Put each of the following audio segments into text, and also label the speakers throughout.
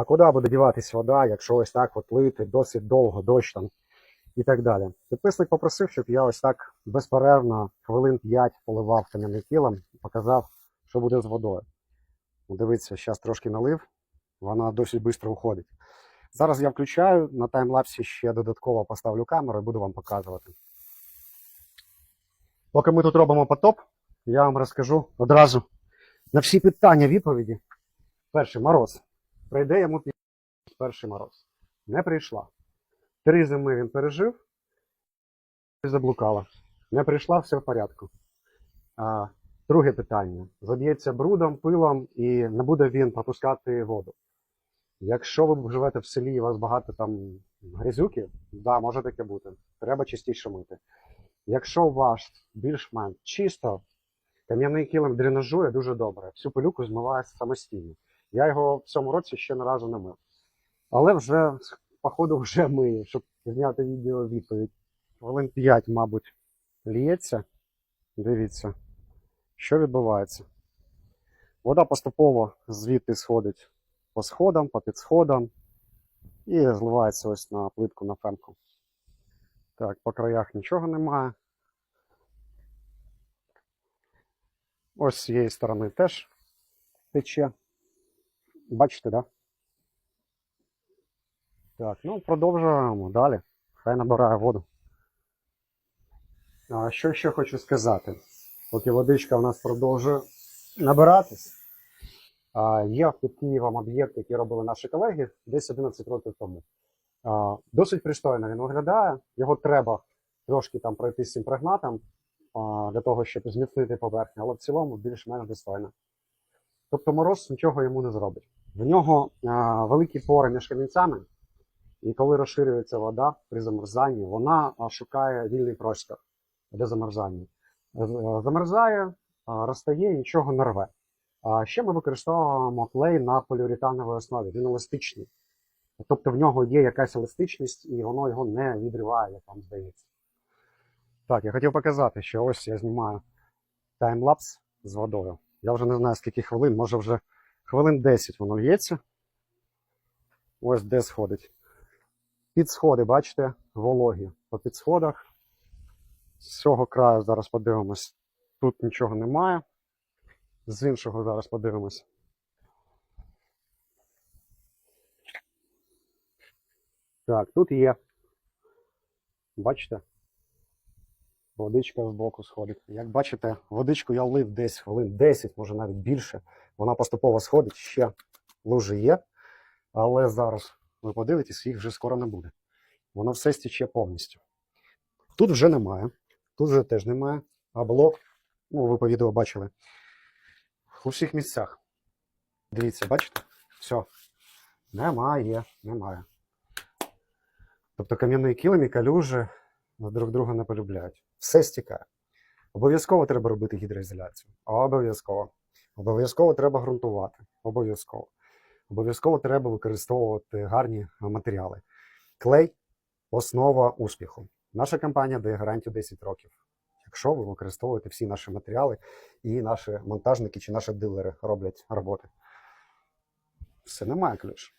Speaker 1: А куди буде діватись вода, якщо ось так от лити досить довго, дощ там і так далі. Підписник попросив, щоб я ось так безперервно хвилин 5 поливав тілом, показав, що буде з водою. Ну, Дивіться, зараз трошки налив, вона досить швидко уходить. Зараз я включаю на таймлапсі ще додатково поставлю камеру і буду вам показувати. Поки ми тут робимо потоп, я вам розкажу одразу на всі питання відповіді. Перший мороз. Прийде йому перший мороз. Не прийшла. Три зими він пережив і заблукала. Не прийшла, все в порядку. А, друге питання: заб'ється брудом, пилом і не буде він пропускати воду. Якщо ви живете в селі і у вас багато там грязюки, да, може таке бути. Треба частіше мити. Якщо у вас більш-менш чисто, кам'яний килим дренажує дуже добре. Всю пилюку змиває самостійно. Я його в цьому році ще не разу не мив. Але вже, походу, вже мию, щоб зняти відео відповідь. Хвилин 5, мабуть, лється. Дивіться, що відбувається. Вода поступово звідти сходить по сходам, по підсходам і зливається ось на плитку на фемку. Так, по краях нічого немає. Ось з цієї сторони теж тече. Бачите? Да? Так, ну продовжуємо далі. Хай набирає воду. А що ще хочу сказати? Поки водичка у нас продовжує набиратись. Є під Києвом об'єкт, який робили наші колеги десь 11 років тому. А, досить пристойно він виглядає. Його треба трошки там пройти з імпрегнатом а, для того, щоб зміцнити поверхню, але в цілому більш-менш достойно. Тобто мороз нічого йому не зробить. В нього а, великі пори між камінцями, і коли розширюється вода при замерзанні, вона шукає вільний простір для замерзання. Е, Замерзає, розтає, нічого не рве. А ще ми використовуємо клей на поліуретановій основі. Він еластичний. Тобто в нього є якась еластичність, і воно його не відриває, як вам здається. Так, я хотів показати, що ось я знімаю таймлапс з водою. Я вже не знаю, скільки хвилин, може вже хвилин 10 воно лється. Ось де сходить. Підсходи, бачите, вологі по підсходах. З цього краю зараз подивимось. Тут нічого немає. З іншого зараз подивимось. Так, тут є. Бачите? Водичка з боку сходить. Як бачите, водичку я лив десь хвилин 10, може навіть більше. Вона поступово сходить, ще лужі є. Але зараз ви подивитесь, їх вже скоро не буде. Воно все стіче повністю. Тут вже немає. Тут вже теж немає. А блок, ну, ви по відео бачили, у всіх місцях. Дивіться, бачите? Все. Немає, немає. Тобто кам'яний килим і калюжі друг друга не полюбляють. Все стікає. Обов'язково треба робити гідроізоляцію. Обов'язково. Обов'язково треба ґрунтувати. Обов'язково. Обов'язково треба використовувати гарні матеріали. Клей основа успіху. Наша компанія дає гарантію 10 років. Якщо ви використовуєте всі наші матеріали і наші монтажники чи наші дилери роблять роботи. Все, немає ключ.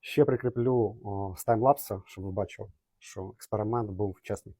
Speaker 1: Ще прикріплю з таймлапса, щоб ви бачили, що експеримент був чесний.